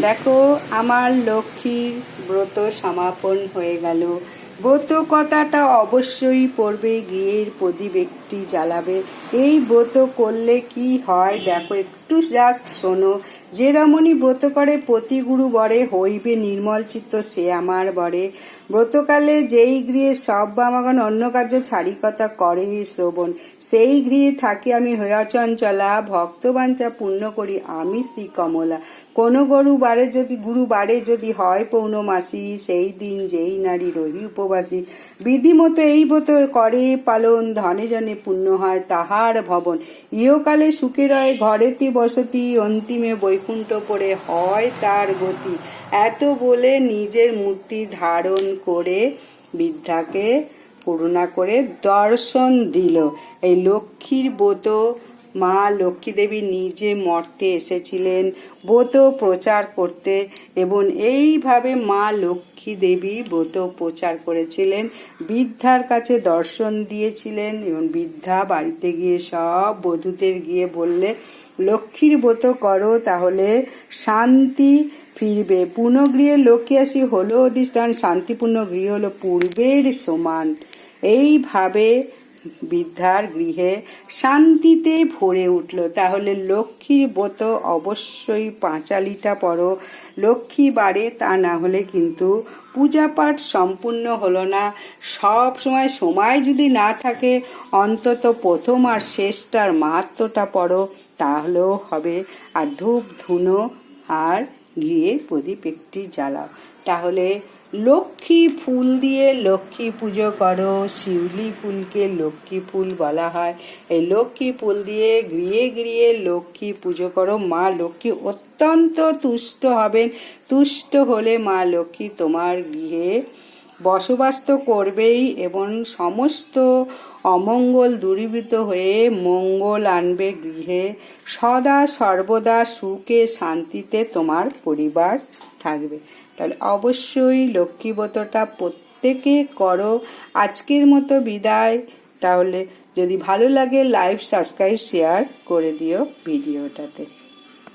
দেখো, আমার লক্ষ্মীর ব্রত সমাপন হয়ে গেল। ব্রত কথাটা অবশ্যই পড়বে গিয়ে প্রদীপ একটি জ্বালাবে। এই ব্রত করলে কি হয়? দেখো, একটু জাস্ট শোনো। যে রমণী ব্রত করে প্রতি গুরু বরে, হইবে নির্মল চিত্ত সে আমার বরে। ব্রতকালে যেই গৃহে সব বামাগণ অন্য কার্য ছাড়ি কথা করে শ্রবণ, সেই গৃহে থাকি আমি হয়াচঞ্চলা ভক্তবাঞ্ছা পূর্ণ করি আমি শ্রী কমলা কোনো গরু বারে যদি, গুরু বারে যদি হয় পৌর্ণমাসী সেই দিন যেই নারী রহি উপবাসী। বিধিমতো এই ব্রত করে পালন, ধনে জনে পূর্ণ হয় তাহার ভবন। ইহকালে সুখে রয়, ঘরেতে বসতি, অন্তিমে বৈকুণ্ঠ পড়ে হয় তার গতি। এত বলে নিজের মূর্তি ধারণ করে বৃদ্ধাকে পূর্ণা করে দর্শন দিল। এই লক্ষ্মীর ব্রত মা লক্ষ্মী দেবী নিজে মর্তে এসেছিলেন, ব্রত প্রচার করতে এবং এইভাবে মা লক্ষ্মী দেবী ব্রত প্রচার করেছিলেন। বৃদ্ধার কাছে দর্শন দিয়েছিলেন এবং বৃদ্ধা বাড়িতে গিয়ে সব বধূদের গিয়ে বললে, লক্ষ্মীর ব্রত করো তাহলে শান্তি ফিরবে। পুনগৃহে লক্ষ্মী আসি হলো অধিষ্ঠান, শান্তিপূর্ণ গৃহ হলো পূর্বের সমান। এইভাবে বৃদ্ধার গৃহে শান্তিতে ভরে উঠল। তাহলে লক্ষ্মীর ব্রত অবশ্যই পাঁচালিটা পড়ো। লক্ষ্মী বাড়ে তা না হলে কিন্তু পূজা পাঠ সম্পূর্ণ হলো না। সব সময় সময় যদি না থাকে, অন্তত প্রথম আর শেষটার মাহাত্মটা পড়ো, তাহলেও হবে। আর ধূপ ধুনো আর গিয়ে প্রদীপ একটি জ্বালাও। তাহলে লক্ষ্মী ফুল দিয়ে লক্ষ্মী পুজো করো, শিউলি ফুলকে লক্ষ্মী ফুল বলা হয়। এই লক্ষ্মী ফুল দিয়ে গৃহে গৃহে লক্ষ্মী পুজো করো। মা লক্ষ্মী অত্যন্ত তুষ্ট হবেন। তুষ্ট হলে মা লক্ষ্মী তোমার গৃহে বসবাস তো করবেই এবং সমস্ত অমঙ্গল দূরীভূত হয়ে মঙ্গল আনবে গৃহে। সদা সর্বদা সুখে শান্তিতে তোমার পরিবার থাকবে। তাহলে অবশ্যই লক্ষ্মীব্রতটা প্রত্যেকে করো। আজকের মতো বিদায়। তাহলে যদি ভালো লাগে লাইভ সাবস্ক্রাইব শেয়ার করে দিও ভিডিওটাতে।